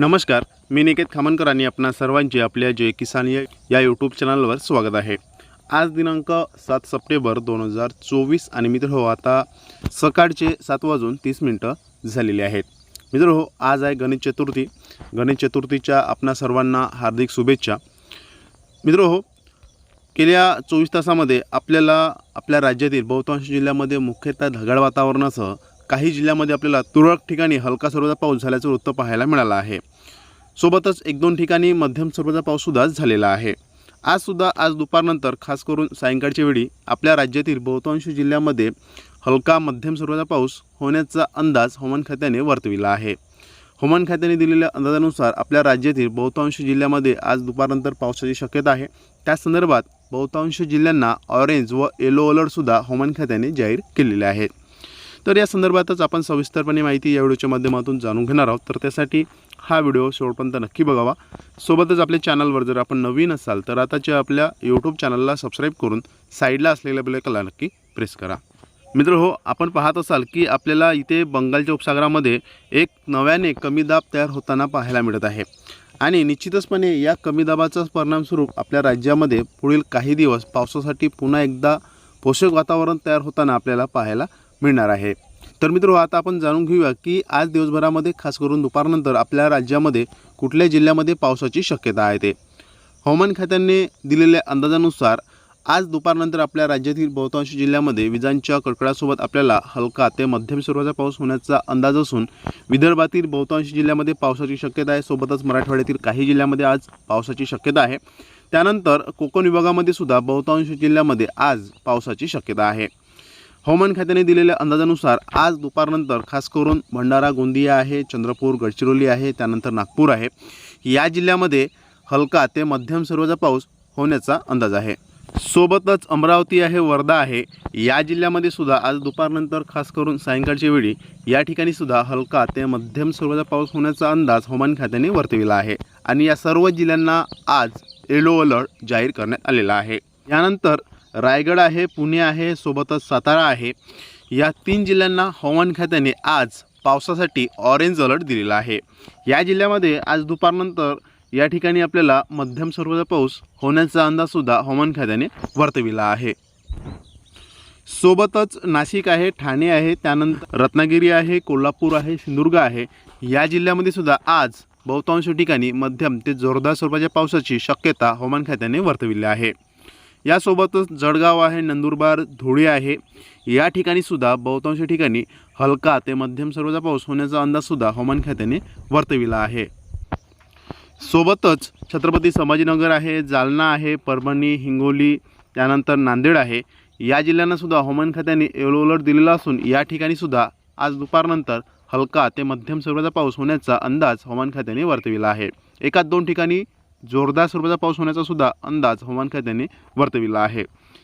नमस्कार मी निकेत खामनकर आणि आपणा सर्वांचे आपल्या जय किसान या या यूट्यूब चॅनलवर स्वागत आहे. आज दिनांक सात सप्टेंबर दोन हजार चोवीस आणि मित्र हो आता सकाळचे सात वाजून तीस मिनटं झालेली आहेत. मित्र हो आज आहे गणेश चतुर्थी. गणेश चतुर्थीच्या आपणा सर्वांना हार्दिक शुभेच्छा. मित्र हो गेल्या चोवीस तासामध्ये आपल्याला आपल्या राज्यातील बहुतांश जिल्ह्यामध्ये मुख्यतः ढगाळ वातावरणासह काही जिल्ह्यामध्ये आपल्याला तुरळक ठिकाणी हलका स्वरूपाचा पाऊस झाल्याचं वृत्त पाहायला मिळालं आहे. सोबतच एक दोन ठिकाणी मध्यम स्वरूपाचा पाऊससुद्धा झालेला आहे. आजसुद्धा आज दुपारनंतर खास करून सायंकाळच्या वेळी आपल्या राज्यातील बहुतांश जिल्ह्यामध्ये हलका मध्यम स्वरूपाचा पाऊस होण्याचा अंदाज हवामान खात्याने वर्तविला आहे. हवामान खात्याने दिलेल्या अंदाजानुसार आपल्या राज्यातील बहुतांश जिल्ह्यामध्ये आज दुपारनंतर पावसाची शक्यता आहे. त्या संदर्भात बहुतांश जिल्ह्यांना ऑरेंज व येलो अलर्टसुद्धा हवामान खात्याने जाहीर केलेले आहेत. तर या संदर्भातच आपण सविस्तरपणे माहिती या व्हिडिओच्या माध्यमातून जाणून घेणार आहोत. तर त्यासाठी हा व्हिडिओ शेवटपर्यंत नक्की बघावा. सोबतच आपल्या चॅनलवर जर आपण नवीन असाल तर आताच्या आपल्या यूट्यूब चॅनलला सबस्क्राईब करून साईडला असलेल्या बेलकला नक्की प्रेस करा. मित्र हो आपण पाहत असाल की आपल्याला इथे बंगालच्या उपसागरामध्ये एक नव्याने कमी दाब तयार होताना पाहायला मिळत आहे. आणि निश्चितचपणे या कमी दाबाचा परिणामस्वरूप आपल्या राज्यामध्ये पुढील काही दिवस पावसासाठी पुन्हा एकदा पोषक वातावरण तयार होताना आपल्याला पाहायला मिळणार आहे. तर मित्र आता आपण जाणून घेऊया की आज दिवसभरामध्ये खास करून दुपारनंतर आपल्या राज्यामध्ये कुठल्या जिल्ह्यामध्ये पावसाची शक्यता आहे ते. हवामान खात्याने दिलेल्या अंदाजानुसार आज दुपारनंतर आपल्या राज्यातील बहुतांश जिल्ह्यामध्ये विजांच्या कडकडासोबत आपल्याला हलका ते मध्यम स्वरूपाचा पाऊस होण्याचा अंदाज असून विदर्भातील बहुतांश जिल्ह्यामध्ये पावसाची शक्यता आहे. सोबतच मराठवाड्यातील काही जिल्ह्यामध्ये आज पावसाची शक्यता आहे. त्यानंतर कोकण विभागामध्ये सुद्धा बहुतांश जिल्ह्यामध्ये आज पावसाची शक्यता आहे. हवामान खात्याने दिलेल्या अंदाजानुसार आज दुपारनंतर खास करून भंडारा गोंदिया आहे चंद्रपूर गडचिरोली आहे त्यानंतर नागपूर आहे. या जिल्ह्यामध्ये हलका ते मध्यम स्वरूपाचा पाऊस होण्याचा अंदाज आहे. सोबतच अमरावती आहे वर्धा आहे. या जिल्ह्यामध्ये सुद्धा आज दुपारनंतर खास करून सायंकाळच्या वेळी या ठिकाणी सुद्धा हलका ते मध्यम स्वरूपाचा पाऊस होण्याचा अंदाज हवामान खात्याने वर्तविला आहे. आणि या सर्व जिल्ह्यांना आज येलो अलर्ट जाहीर करण्यात आलेला आहे. यानंतर रायगड आहे पुणे आहे सोबतच सातारा आहे. या तीन जिल्ह्यांना हवामान खात्याने आज पावसासाठी ऑरेंज अलर्ट दिलेला आहे. या जिल्ह्यामध्ये आज दुपारनंतर या ठिकाणी आपल्याला मध्यम स्वरूपाचा पाऊस होण्याचा अंदाजसुद्धा हवामान खात्याने वर्तविला आहे. सोबतच नाशिक आहे ठाणे आहे त्यानंतर रत्नागिरी आहे कोल्हापूर आहे सिंधुदुर्ग आहे. या जिल्ह्यामध्ये सुद्धा आज बहुतांश ठिकाणी मध्यम ते जोरदार स्वरूपाच्या पावसाची शक्यता हवामान खात्याने वर्तविली आहे. यासोबतच जळगाव आहे नंदुरबार धुळे आहे. या ठिकाणीसुद्धा बहुतांश ठिकाणी हलका ते मध्यम स्वरूपाचा पाऊस होण्याचा अंदाजसुद्धा हवामान खात्याने वर्तविला आहे. सोबतच छत्रपती संभाजीनगर आहे जालना आहे परभणी हिंगोली त्यानंतर नांदेड आहे. या जिल्ह्यांनासुद्धा हवामान खात्याने येलो अलर्ट दिलेला असून या ठिकाणीसुद्धा आज दुपारनंतर हलका ते मध्यम स्वरूपाचा पाऊस होण्याचा अंदाज हवामान खात्याने वर्तविला आहे. एकाच दोन ठिकाणी जोरदार स्वरूपाचा पाऊस होण्याचा सुद्धा अंदाज हवामान खात्याने वर्तविला आहे.